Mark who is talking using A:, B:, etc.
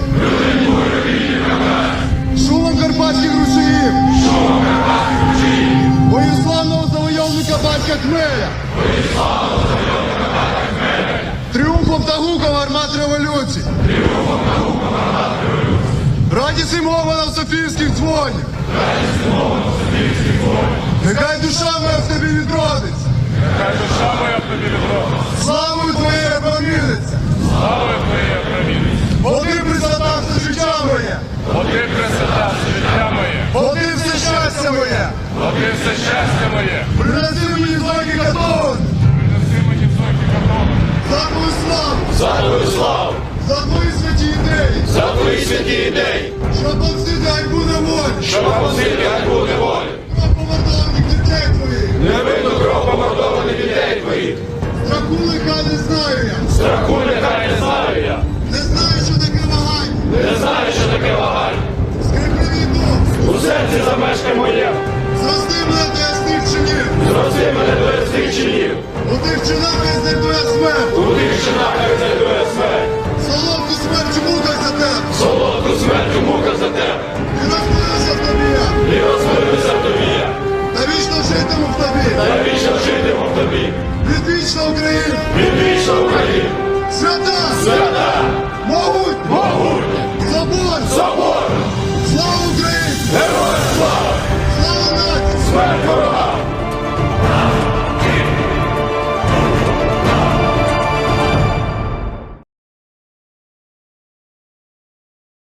A: карпатських. Шумом карпатських рушіїв. Бою славного завойовника батька Хмеля. Тріумфом та гуком армат революції. Радість і мова на Софіївських дзвонів. Нехай душа моя в тобі відродиться. Моє. Бо все щастя моє. Принеси мені зойки катон. Принеси мені зойки катону. За твою славу. За твою славу, За твої святі ідеї. за твої святі ідеї, Щоб повсюди на волі. щоб опустити ганьбу неволі. Кров помордованих дітей твоїх. Невинну кров помордованих дітей твоїх. Страху лиха не знаю я. Страху не за мешки моє. Зрости мене до ясних чинів. Зрости мене до ясних. У тих чинах я знайду я смерть. У тих чинах я знайду я смерть. Солодку смерть у муках за тебе. Солодку смерть у муках за тебе. І розплився в тобі я. І розплився в тобі я. Та житиму в тобі. Та вічно житиму в тобі. від вічна Україна. Від вічна Україна.